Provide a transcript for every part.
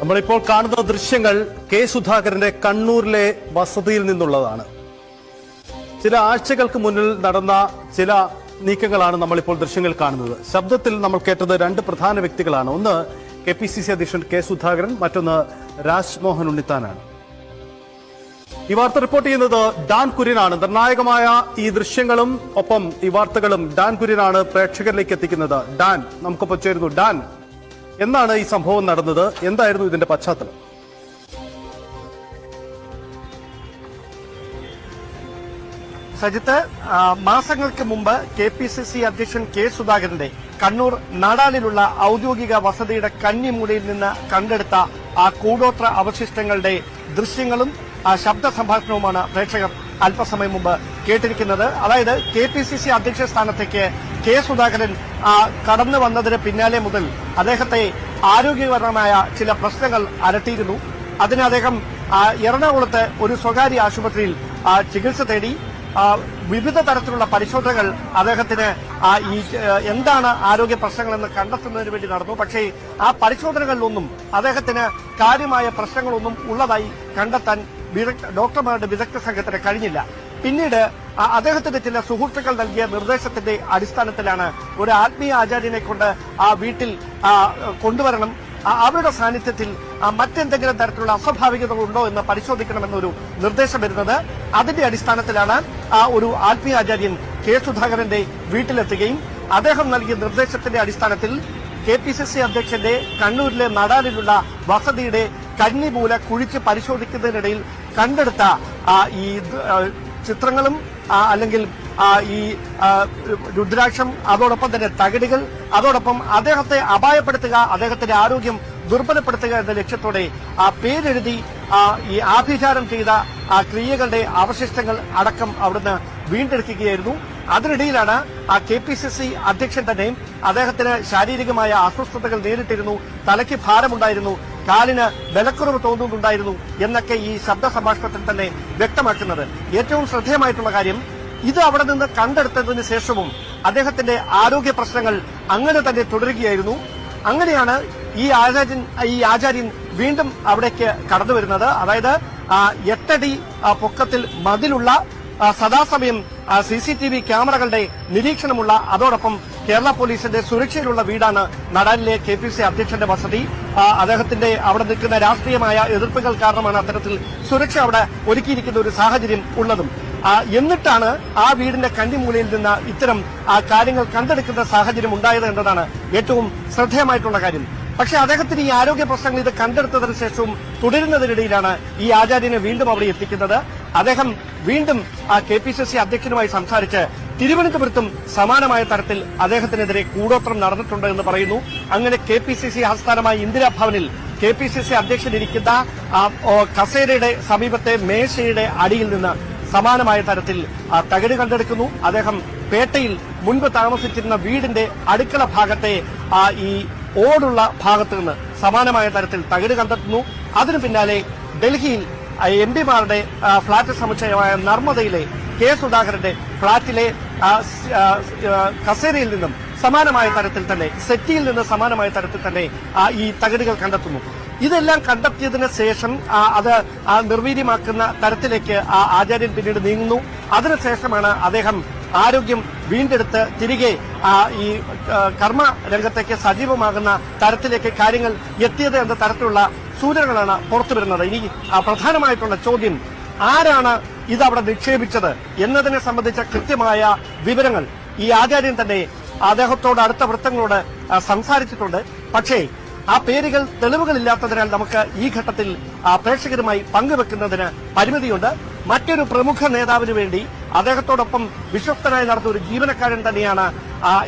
നമ്മളിപ്പോൾ കാണുന്ന ദൃശ്യങ്ങൾ കെ സുധാകരന്റെ കണ്ണൂരിലെ വസതിയിൽ നിന്നുള്ളതാണ്. ചില ആഴ്ചകൾക്ക് മുന്നിൽ നടന്ന ചില നീക്കങ്ങളാണ് നമ്മളിപ്പോൾ ദൃശ്യങ്ങൾ കാണുന്നത്. ശബ്ദത്തിൽ നമ്മൾ കേട്ടത് രണ്ട് പ്രധാന വ്യക്തികളാണ്. ഒന്ന് കെ പി സി സി അധ്യക്ഷൻ കെ സുധാകരൻ മറ്റൊന്ന് രാജ്മോഹൻ ഉണ്ണിത്താനാണ്. ഈ വാർത്ത റിപ്പോർട്ട് ചെയ്യുന്നത് ഡാൻ കുര്യനാണ്. നിർണായകമായ ഈ ദൃശ്യങ്ങളും ഒപ്പം ഈ വാർത്തകളും ഡാൻ കുര്യനാണ് പ്രേക്ഷകരിലേക്ക് എത്തിക്കുന്നത്. ഡാൻ നമുക്കൊപ്പം ചേരുന്നു. ഡാൻ. എന്നാണ് ഈ സംഭവം നടന്നത്? എന്തായിരുന്നു ഇതിന്റെ പശ്ചാത്തലം? സജിത്ത് മാസങ്ങൾക്ക് മുമ്പ് കെ പി സി സി അധ്യക്ഷൻ കെ സുധാകരന്റെ കണ്ണൂർ നാടാലിലുള്ള ഔദ്യോഗിക വസതിയുടെ കന്നിമൂലയിൽ നിന്ന് കണ്ടെടുത്ത ആ കൂടോത്ര അവശിഷ്ടങ്ങളുടെ ദൃശ്യങ്ങളും ആ, ശബ്ദ സംഭാഷണവുമാണ് പ്രേക്ഷകർ അല്പസമയം മുമ്പ് കേട്ടിരിക്കുന്നത്. അതായത് കെ പി സി സി അധ്യക്ഷ സ്ഥാനത്തേക്ക് കെ സുധാകരൻ കടന്നു വന്നതിന് പിന്നാലെ മുതൽ അദ്ദേഹത്തെ ആരോഗ്യപരമായ ചില പ്രശ്നങ്ങൾ അലട്ടിയിരുന്നു. അതിന് അദ്ദേഹം എറണാകുളത്ത് ഒരു സ്വകാര്യ ആശുപത്രിയിൽ ചികിത്സ തേടി വിവിധ തരത്തിലുള്ള പരിശോധനകൾ അദ്ദേഹത്തിന് ഈ എന്താണ് ആരോഗ്യ പ്രശ്നങ്ങളെന്ന് കണ്ടെത്തുന്നതിന് വേണ്ടി നടന്നു. പക്ഷേ ആ പരിശോധനകളിലൊന്നും അദ്ദേഹത്തിന് കാര്യമായ പ്രശ്നങ്ങളൊന്നും ഉള്ളതായി കണ്ടെത്താൻ ഡോക്ടർമാരുടെ വിദഗ്ധ സംഘത്തിന് കഴിഞ്ഞില്ല. പിന്നീട് അദ്ദേഹത്തിന്റെ ചില സുഹൃത്തുക്കൾ നൽകിയ നിർദ്ദേശത്തിന്റെ അടിസ്ഥാനത്തിലാണ് ഒരു ആത്മീയ ആചാര്യനെ കൊണ്ട് ആ വീട്ടിൽ കൊണ്ടുവരണം. അവരുടെ സാന്നിധ്യത്തിൽ മറ്റെന്തെങ്കിലും തരത്തിലുള്ള അസ്വാഭാവികതകളുണ്ടോ എന്ന് പരിശോധിക്കണമെന്നൊരു നിർദ്ദേശം വരുന്നത്. അതിന്റെ അടിസ്ഥാനത്തിലാണ് ആ ഒരു ആത്മീയ ആചാര്യൻ കെ സുധാകരന്റെ വീട്ടിലെത്തുകയും അദ്ദേഹം നൽകിയ നിർദ്ദേശത്തിന്റെ അടിസ്ഥാനത്തിൽ കെ പി സി സി അധ്യക്ഷന്റെ കണ്ണൂരിലെ നടാലിലുള്ള വസതിയുടെ കന്നിമൂല കുഴിച്ച് പരിശോധിക്കുന്നതിനിടയിൽ കണ്ടെടുത്ത ഈ ചിത്രങ്ങളും അല്ലെങ്കിൽ ഈ രുദ്രാക്ഷം അതോടൊപ്പം തന്നെ തകിടുകൾ അതോടൊപ്പം അദ്ദേഹത്തെ അപായപ്പെടുത്തുക അദ്ദേഹത്തിന്റെ ആരോഗ്യം ദുർബലപ്പെടുത്തുക എന്ന ലക്ഷ്യത്തോടെ ആ പേരെഴുതി ഈ ആഭിചാരം ചെയ്ത ആ ക്രിയകളുടെ അവശിഷ്ടങ്ങൾ അടക്കം അവിടുന്ന് വീണ്ടെടുക്കുകയായിരുന്നു. അതിനിടയിലാണ് ആ കെ പി സി സി അധ്യക്ഷൻ തന്നെയും അദ്ദേഹത്തിന് ശാരീരികമായ അസ്വസ്ഥതകൾ നേരിട്ടിരുന്നു തലയ്ക്ക് ഭാരമുണ്ടായിരുന്നു. കാലിന് ബലക്കുറവ് തോന്നുന്നുണ്ടായിരുന്നു എന്നൊക്കെ ഈ ശബ്ദ സംഭാഷണത്തിൽ തന്നെ വ്യക്തമാക്കുന്നത്. ഏറ്റവും ശ്രദ്ധേയമായിട്ടുള്ള കാര്യം ഇത് അവിടെ നിന്ന് കണ്ടെടുത്തതിന് ശേഷവും അദ്ദേഹത്തിന്റെ ആരോഗ്യ പ്രശ്നങ്ങൾ അങ്ങനെ തന്നെ തുടരുകയായിരുന്നു. അങ്ങനെയാണ് ഈ ആചാര്യൻ ഈ ആചാര്യൻ വീണ്ടും അവിടേക്ക് കടന്നു വരുന്നത് അതായത് എട്ടടി പൊക്കത്തിൽ മതിലുള്ള സദാസമയം സി സി ടി വി ക്യാമറകളുടെ നിരീക്ഷണമുള്ള അതോടൊപ്പം കേരള പോലീസിന്റെ സുരക്ഷയിലുള്ള വീടാണ് നടാലിലെ കെ പി സി അധ്യക്ഷന്റെ വസതി. അദ്ദേഹത്തിന്റെ അവിടെ നിൽക്കുന്ന രാഷ്ട്രീയമായ എതിർപ്പുകൾ കാരണമാണ് അത്തരത്തിൽ സുരക്ഷ അവിടെ ഒരുക്കിയിരിക്കുന്ന ഒരു സാഹചര്യം ഉള്ളതും. എന്നിട്ടാണ് ആ വീടിന്റെ കണ്ണിമൂലയിൽ നിന്ന് ഇത്തരം കാര്യങ്ങൾ കണ്ടെടുക്കുന്ന സാഹചര്യം ഉണ്ടായത് എന്നതാണ് ഏറ്റവും ശ്രദ്ധേയമായിട്ടുള്ള കാര്യം. പക്ഷെ അദ്ദേഹത്തിന് ഈ ആരോഗ്യ പ്രശ്നങ്ങൾ ഇത് കണ്ടെടുത്തതിനു ശേഷവും തുടരുന്നതിനിടയിലാണ് ഈ ആചാര്യനെ വീണ്ടും അവിടെ എത്തിക്കുന്നത്. അദ്ദേഹം വീണ്ടും ആ കെ പി സി സി അധ്യക്ഷനുമായി സംസാരിച്ച് തിരുവനന്തപുരത്തും സമാനമായ തരത്തിൽ അദ്ദേഹത്തിനെതിരെ കൂടോത്രം നടന്നിട്ടുണ്ട് എന്ന് പറയുന്നു. അങ്ങനെ കെ പി സി സി ആസ്ഥാനമായ ഇന്ദിരാഭവനിൽ കെ പി സി സി അധ്യക്ഷൻ ഇരിക്കുന്ന ആ, കസേരയുടെ സമീപത്തെ മേശയുടെ അടിയിൽ നിന്ന് സമാനമായ തരത്തിൽ തകിട് കണ്ടെടുക്കുന്നു. അദ്ദേഹം പേട്ടയിൽ മുൻപ് താമസിച്ചിരുന്ന വീടിന്റെ അടുക്കള ഭാഗത്തെ ഈ ഓടുള്ള ഭാഗത്ത് നിന്ന് സമാനമായ തരത്തിൽ തകിട് കണ്ടെത്തുന്നു. അതിനു പിന്നാലെ ഡൽഹിയിൽ എം പിമാരുടെ ഫ്ളാറ്റ് സമുച്ചയമായ നർമ്മദയിലെ കെ സുധാകരന്റെ ഫ്ളാറ്റിലെ കസേരയിൽ നിന്നും സമാനമായ തരത്തിൽ തന്നെ സെറ്റിയിൽ നിന്ന് സമാനമായ തരത്തിൽ തന്നെ ഈ തകിടുകൾ കണ്ടെത്തുന്നു. ഇതെല്ലാം കണ്ടെത്തിയതിന് ശേഷം അത് നിർവീര്യമാക്കുന്ന തരത്തിലേക്ക് ആ ആചാര്യൻ പിന്നീട് നീങ്ങുന്നു. അതിനുശേഷമാണ് അദ്ദേഹം ആരോഗ്യം വീണ്ടെടുത്ത് തിരികെ ഈ കർമ്മ രംഗത്തേക്ക് സജീവമാകുന്ന തരത്തിലേക്ക് കാര്യങ്ങൾ എത്തിയത് എന്ന തരത്തിലുള്ള സൂചനകളാണ് പുറത്തു വരുന്നത്. ഇനി പ്രധാനമായിട്ടുള്ള ചോദ്യം ആരാണ് ഇത് അവിടെ നിക്ഷേപിച്ചത് എന്നതിനെ സംബന്ധിച്ച കൃത്യമായ വിവരങ്ങൾ ഈ ആചാര്യൻ തന്നെ അദ്ദേഹത്തോട് അടുത്ത വൃത്തങ്ങളോട് സംസാരിച്ചിട്ടുണ്ട്. പക്ഷേ ആ പേരുകൾ തെളിവുകളില്ലാത്തതിനാൽ നമുക്ക് ഈ ഘട്ടത്തിൽ പ്രേക്ഷകരുമായി പങ്കുവെക്കുന്നതിന് പരിമിതിയുണ്ട്. മറ്റൊരു പ്രമുഖ നേതാവിന് വേണ്ടി അദ്ദേഹത്തോടൊപ്പം വിശ്വസ്തനായി നടന്ന ഒരു ജീവനക്കാരൻ തന്നെയാണ്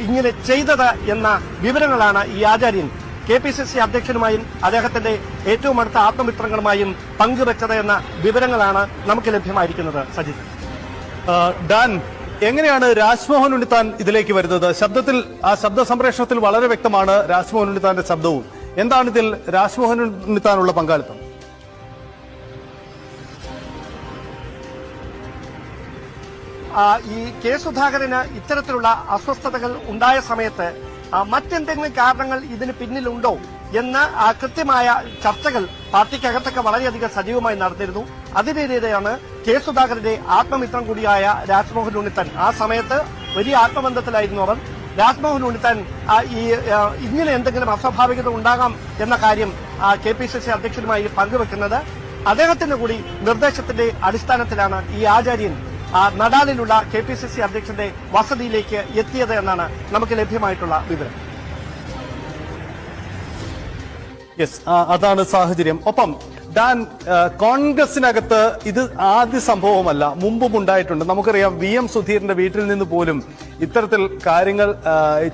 ഇങ്ങനെ ചെയ്തത് എന്ന വിവരങ്ങളാണ് ഈ ആചാര്യൻ കെ പി സി സി അധ്യക്ഷനുമായും അദ്ദേഹത്തിന്റെ ഏറ്റവും അടുത്ത ആത്മമിത്രങ്ങളുമായും പങ്കുവെച്ചത് എന്ന വിവരങ്ങളാണ് നമുക്ക് ലഭ്യമായിരിക്കുന്നത് സജിത്. ഡാൻ എങ്ങനെയാണ് രാജ്മോഹൻ ഉണ്ണിത്താൻ ഇതിലേക്ക് വരുന്നത്? ശബ്ദത്തിൽ ആ ശബ്ദ സംപ്രേഷണത്തിൽ വളരെ വ്യക്തമാണ് രാജ്മോഹൻ ഉണ്ണിത്താന്റെ ശബ്ദവും. എന്താണ് ഇതിൽ രാജ്മോഹൻ ഉണ്ണിത്താനുള്ള പങ്കാളിത്തം? ഈ കെ സുധാകരന് ഇത്തരത്തിലുള്ള അസ്വസ്ഥതകൾ ഉണ്ടായ സമയത്ത് മറ്റെന്തെങ്കിലും കാരണങ്ങൾ ഇതിന് പിന്നിലുണ്ടോ എന്ന കൃത്യമായ ചർച്ചകൾ പാർട്ടിക്കകത്തൊക്കെ വളരെയധികം സജീവമായി നടന്നിരുന്നു. അതിനിടെയാണ് കെ സുധാകരന്റെ ആത്മമിത്രം കൂടിയായ രാജ്മോഹൻ ഉണ്ണിത്തൻ. ആ സമയത്ത് വലിയ ആത്മബന്ധത്തിലായിരുന്നു അവർ. രാജ്മോഹൻ ഉണ്ണിത്താൻ ഈ ഇങ്ങനെ എന്തെങ്കിലും അസ്വാഭാവികത ഉണ്ടാകാം എന്ന കാര്യം കെ പി സി സി അധ്യക്ഷനുമായി പങ്കുവെക്കുന്നത് അദ്ദേഹത്തിന്റെ കൂടി നിർദ്ദേശത്തിന്റെ അടിസ്ഥാനത്തിലാണ് ഈ ആചാര്യൻ നടാലിലുള്ള കെ പി സി സി അധ്യക്ഷന്റെ വസതിയിലേക്ക് എത്തിയത് എന്നാണ് നമുക്ക് ലഭ്യമായിട്ടുള്ള വിവരം. യെസ് അതാണ് സാഹചര്യം. ഒപ്പം ഡാൻ കോൺഗ്രസിനകത്ത് ഇത് ആദ്യ സംഭവമല്ല മുമ്പും ഉണ്ടായിട്ടുണ്ട്. നമുക്കറിയാം വി എം സുധീറിന്റെ വീട്ടിൽ നിന്ന് പോലും ഇത്തരത്തിൽ കാര്യങ്ങൾ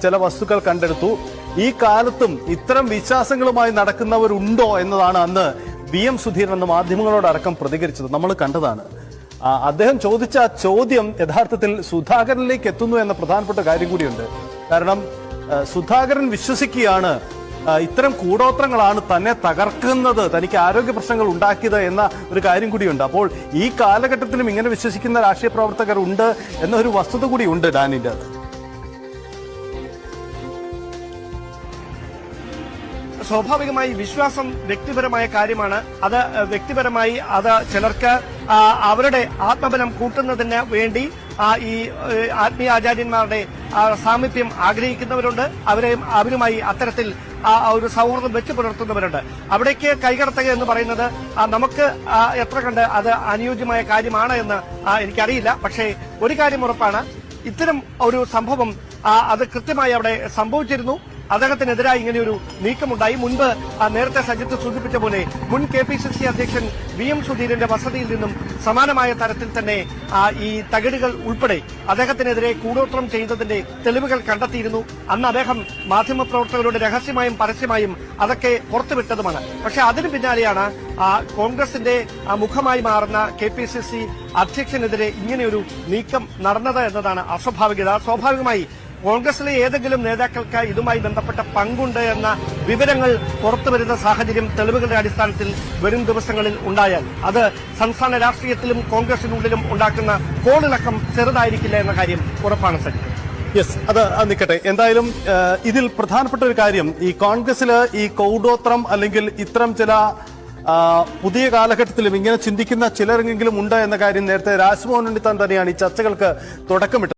ചില വസ്തുക്കൾ കണ്ടെടുത്തു. ഈ കാലത്തും ഇത്തരം വിശ്വാസങ്ങളുമായി നടക്കുന്നവരുണ്ടോ എന്നതാണ് അന്ന് വി എം സുധീരൻ എന്ന മാധ്യമങ്ങളോടടക്കം പ്രതികരിച്ചത്. നമ്മൾ കണ്ടതാണ്. അദ്ദേഹം ചോദിച്ച ചോദ്യം യഥാർത്ഥത്തിൽ സുധാകരനിലേക്ക് എത്തുന്നു എന്ന പ്രധാനപ്പെട്ട കാര്യം കൂടിയുണ്ട്. കാരണം സുധാകരൻ വിശ്വസിക്കുകയാണ് ഇത്തരം കൂടോത്രങ്ങളാണ് തന്നെ തകർക്കുന്നത് തനിക്ക് ആരോഗ്യ പ്രശ്നങ്ങൾ ഉണ്ടാക്കിയത് എന്ന ഒരു കാര്യം കൂടിയുണ്ട്. അപ്പോൾ ഈ കാലഘട്ടത്തിലും ഇങ്ങനെ വിശ്വസിക്കുന്ന രാഷ്ട്രീയ പ്രവർത്തകർ ഉണ്ട് എന്നൊരു വസ്തുത കൂടി ഉണ്ട് ഡാനിന്റെ അത് സ്വാഭാവികമായി വിശ്വാസം വ്യക്തിപരമായ കാര്യമാണ്. അത് വ്യക്തിപരമായി അത് ചിലർക്ക് അവരുടെ ആത്മബലം കൂട്ടുന്നതിന് വേണ്ടി ഈ ആത്മീയ ആചാര്യന്മാരുടെ സാമീപ്യം ആഗ്രഹിക്കുന്നവരുണ്ട്. അവരെയും അവരുമായി അത്തരത്തിൽ ഒരു സൗഹൃദം വെച്ച് പുലർത്തുന്നവരുണ്ട്. അവിടേക്ക് കൈകടത്തുക എന്ന് പറയുന്നത് നമുക്ക് എത്ര കണ്ട് അത് അനുയോജ്യമായ കാര്യമാണ് എന്ന് എനിക്കറിയില്ല. പക്ഷേ ഒരു കാര്യം ഉറപ്പാണ്. ഇത്തരം ഒരു സംഭവം അത് കൃത്യമായി അവിടെ സംഭവിച്ചിരുന്നു. അദ്ദേഹത്തിനെതിരായി ഇങ്ങനെയൊരു നീക്കമുണ്ടായി. മുൻപ് നേരത്തെ സജിത്ത് സൂചിപ്പിച്ച പോലെ മുൻ കെ പി സി സി അധ്യക്ഷൻ വി എം സുധീരന്റെ വസതിയിൽ നിന്നും സമാനമായ തരത്തിൽ തന്നെ ഈ തകിടുകൾ ഉൾപ്പെടെ അദ്ദേഹത്തിനെതിരെ കൂടോത്രം ചെയ്തതിന്റെ തെളിവുകൾ കണ്ടെത്തിയിരുന്നു. അന്ന് അദ്ദേഹം മാധ്യമപ്രവർത്തകരോട് രഹസ്യമായും പരസ്യമായും അതൊക്കെ പുറത്തുവിട്ടതുമാണ്. പക്ഷെ അതിനു പിന്നാലെയാണ് കോൺഗ്രസിന്റെ മുഖമായി മാറുന്ന കെ പി സി സി അധ്യക്ഷനെതിരെ ഇങ്ങനെയൊരു നീക്കം നടന്നത് എന്നതാണ് അസ്വാഭാവികത. സ്വാഭാവികമായി കോൺഗ്രസിലെ ഏതെങ്കിലും നേതാക്കൾക്ക് ഇതുമായി ബന്ധപ്പെട്ട പങ്കുണ്ട് എന്ന വിവരങ്ങൾ പുറത്തുവരുന്ന സാഹചര്യം തെളിവുകളുടെ അടിസ്ഥാനത്തിൽ വരും ദിവസങ്ങളിൽ ഉണ്ടായാൽ അത് സംസ്ഥാന രാഷ്ട്രീയത്തിലും കോൺഗ്രസിനുള്ളിലും ഉണ്ടാക്കുന്ന കോളിളക്കം ചെറുതായിരിക്കില്ല എന്ന കാര്യം ഉറപ്പാണ് സജിത് യെസ് അത് നിൽക്കട്ടെ. എന്തായാലും ഇതിൽ പ്രധാനപ്പെട്ട ഒരു കാര്യം ഈ കോൺഗ്രസിൽ ഈ കൗഡോത്രം അല്ലെങ്കിൽ ഇത്തരം ചില പുതിയ കാലഘട്ടത്തിലും ഇങ്ങനെ ചിന്തിക്കുന്ന ചിലരെങ്കിലും ഉണ്ട് എന്ന കാര്യം നേരത്തെ രാജ്മോഹൻ ഉണ്ണിത്താൻ തന്നെയാണ് ഈ ചർച്ചകൾക്ക് തുടക്കമിട്ടത്.